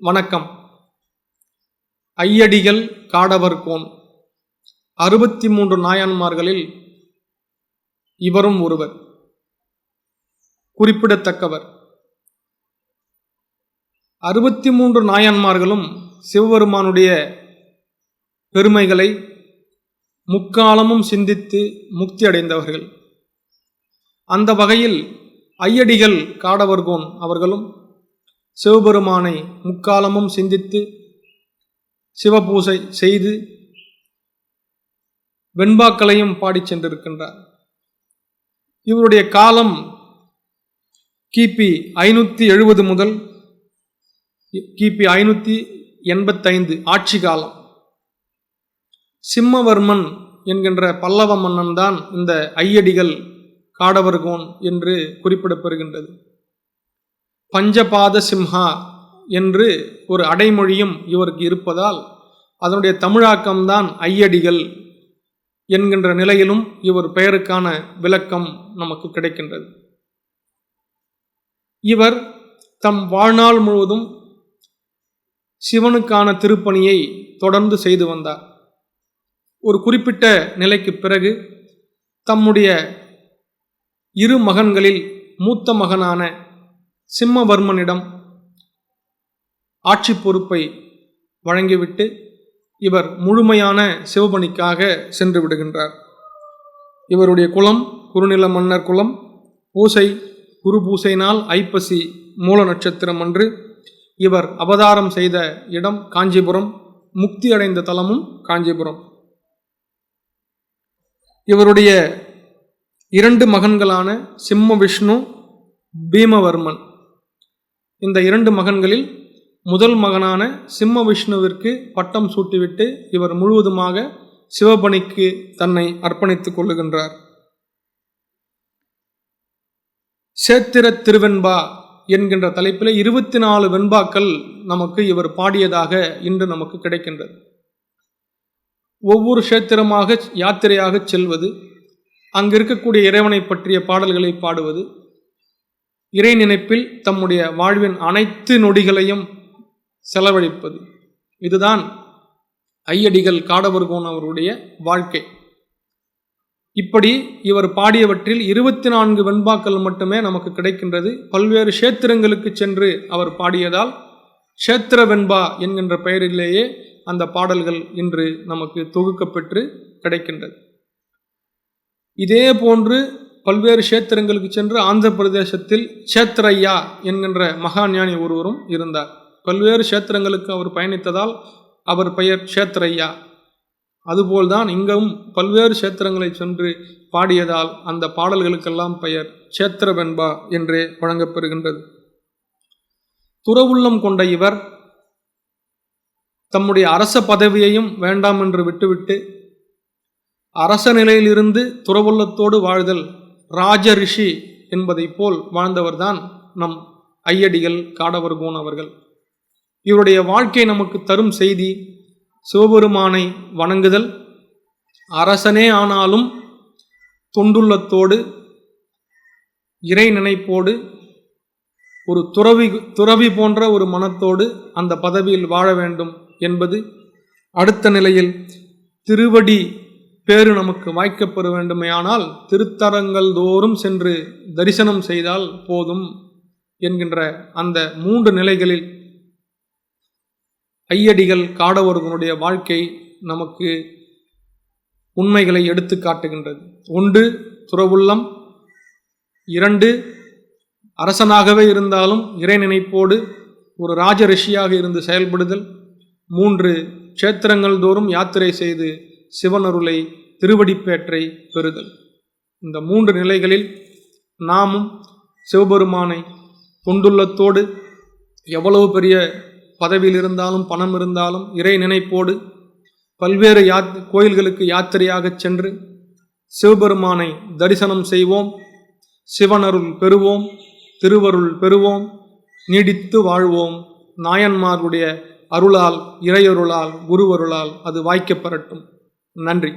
வணக்கம். ஐயடிகள் காடவர்கோன் அறுபத்தி மூன்று நாயன்மார்களில் இவரும் ஒருவர். குறிப்பிடத்தக்கவர். அறுபத்தி மூன்று நாயன்மார்களும் சிவபெருமானுடைய பெருமைகளை முக்காலமும் சிந்தித்து முக்தி அடைந்தவர்கள். அந்த வகையில் ஐயடிகள் காடவர்கோன் அவர்களும் சிவபெருமானை முக்காலமும் சிந்தித்து சிவபூசை செய்து வெண்பாக்களையும் பாடிச் சென்றிருக்கின்றார். இவருடைய காலம் கிபி ஐநூற்றி எழுபது முதல் கிபி ஐநூற்றி எண்பத்தைந்து ஆட்சி காலம். சிம்மவர்மன் என்கின்ற பல்லவ மன்னன் தான் இந்த ஐயடிகள் காடவர்கோன் என்று குறிப்பிடப்பெறுகின்றது பஞ்சபாத சிம்ஹா என்று ஒரு அடைமொழியும் இவருக்கு இருப்பதால் அதனுடைய தமிழாக்கம்தான் ஐயடிகள் என்கின்ற நிலையிலும் இவர் பெயருக்கான விளக்கம் நமக்கு கிடைக்கின்றது. இவர் தம் வாழ்நாள் முழுவதும் சிவனுக்கான திருப்பணியை தொடர்ந்து செய்து வந்தார். ஒரு குறிப்பிட்ட நிலைக்கு பிறகு தம்முடைய இரு மகன்களில் மூத்த மகனான சிம்மவர்மனிடம் ஆட்சி பொறுப்பை வழங்கிவிட்டு இவர் முழுமையான சிவபணிக்காக சென்று விடுகின்றார். இவருடைய குலம் குறுநில மன்னர் குலம் பூசை குரு பூசை நாள் ஐப்பசி மூல நட்சத்திரம் அன்று இவர் அவதாரம் செய்த இடம் காஞ்சிபுரம் முக்தி அடைந்த தலமும் காஞ்சிபுரம். இவருடைய இரண்டு மகன்களான சிம்ம விஷ்ணு பீமவர்மன். இந்த இரண்டு மகன்களில் முதல் மகனான சிம்ம விஷ்ணுவிற்கு பட்டம் சூட்டிவிட்டு இவர் முழுவதுமாக சிவபணிக்கு தன்னை அர்ப்பணித்துக் கொள்ளுகின்றார். சேத்திர திருவெண்பா என்கின்ற தலைப்பில் இருபத்தி நாலு வெண்பாக்கள் நமக்கு இவர் பாடியதாக இன்று நமக்கு கிடைக்கின்றது. ஒவ்வொரு கஷேத்திரமாக யாத்திரையாக செல்வது அங்கு இருக்கக்கூடிய இறைவனை பற்றிய பாடல்களை பாடுவது இறை நினைப்பில் தம்முடைய வாழ்வின் அனைத்து நொடிகளையும் செலவழிப்பது. இதுதான் ஐயடிகள் காடவர்கோன் அவருடைய வாழ்க்கை. இப்படி இவர் பாடியவற்றில் இருபத்தி நான்கு வெண்பாக்கள் மட்டுமே நமக்கு கிடைக்கின்றது. பல்வேறு கஷேத்திரங்களுக்கு சென்று அவர் பாடியதால் க்ஷேத்திர வெண்பா என்கின்ற பெயரிலேயே அந்த பாடல்கள் இன்று நமக்கு தொகுக்கப்பெற்று கிடைக்கின்றது. இதே போன்று பல்வேறு கஷேத்திரங்களுக்கு சென்று ஆந்திர பிரதேசத்தில் க்ஷேத்ரையா என்கின்ற மகா ஞானி ஒருவரும் இருந்தார். பல்வேறு கஷேத்திரங்களுக்கு அவர் பயணித்ததால் அவர் பெயர் க்ஷேத்ரையா அதுபோல்தான் இங்கும் பல்வேறு கஷேத்திரங்களை சென்று பாடியதால் அந்த பாடல்களுக்கெல்லாம் பெயர் க்ஷேத்திர வெண்பா என்றே வழங்கப்பெறுகின்றது துறவுள்ளம் கொண்ட இவர் தம்முடைய அரச பதவியையும் வேண்டாம் என்று விட்டுவிட்டு அரச நிலையிலிருந்து துறவுள்ளத்தோடு வாழ்தல் ராஜ ரிஷி என்பதைப் போல் வாழ்ந்தவர்தான் நம் ஐயடிகள் காடவர்கோன் அவர்கள். இவருடைய வாழ்க்கை நமக்கு தரும் செய்தி சிவபெருமானை வணங்குதல். அரசனே ஆனாலும் தொண்டுள்ளத்தோடு இறை நினைப்போடு ஒரு துறவி துறவி போன்ற ஒரு மனத்தோடு அந்த பதவியில் வாழ வேண்டும் என்பது அடுத்த நிலையில் திருவடி பேறு நமக்கு வாய்க்கப்பெற வேண்டுமையானால் திருத்தரங்கள் தோறும் சென்று தரிசனம் செய்தால் போதும் என்கின்ற அந்த மூன்று நிலைகளில் ஐயடிகள் காடவர்களுடைய வாழ்க்கை நமக்கு உண்மைகளை எடுத்து காட்டுகின்றது. ஒன்று துறவுள்ளம். இரண்டு அரசனாகவே இருந்தாலும் இறை நினைப்போடு ஒரு ராஜ ரிஷியாக இருந்து செயல்படுதல். மூன்று க்ஷேத்திரங்கள் தோறும் யாத்திரை செய்து சிவனருளை திருவடிப்பேற்றை பெறுதல். இந்த மூன்று நிலைகளில் நாமும் சிவபெருமானை கொண்டுள்ளத்தோடு எவ்வளவு பெரிய பதவியில் இருந்தாலும் பணம் இருந்தாலும் இறை நினைப்போடு பல்வேறு யாத் கோயில்களுக்கு யாத்திரையாகச் சென்று சிவபெருமானை தரிசனம் செய்வோம் சிவனருள் பெறுவோம் திருவருள் பெறுவோம் நீடித்து வாழ்வோம். நாயன்மார்களுடைய அருளால் இறையருளால் குருவருளால் அது வாய்க்கப்பெறட்டும். நன்றி.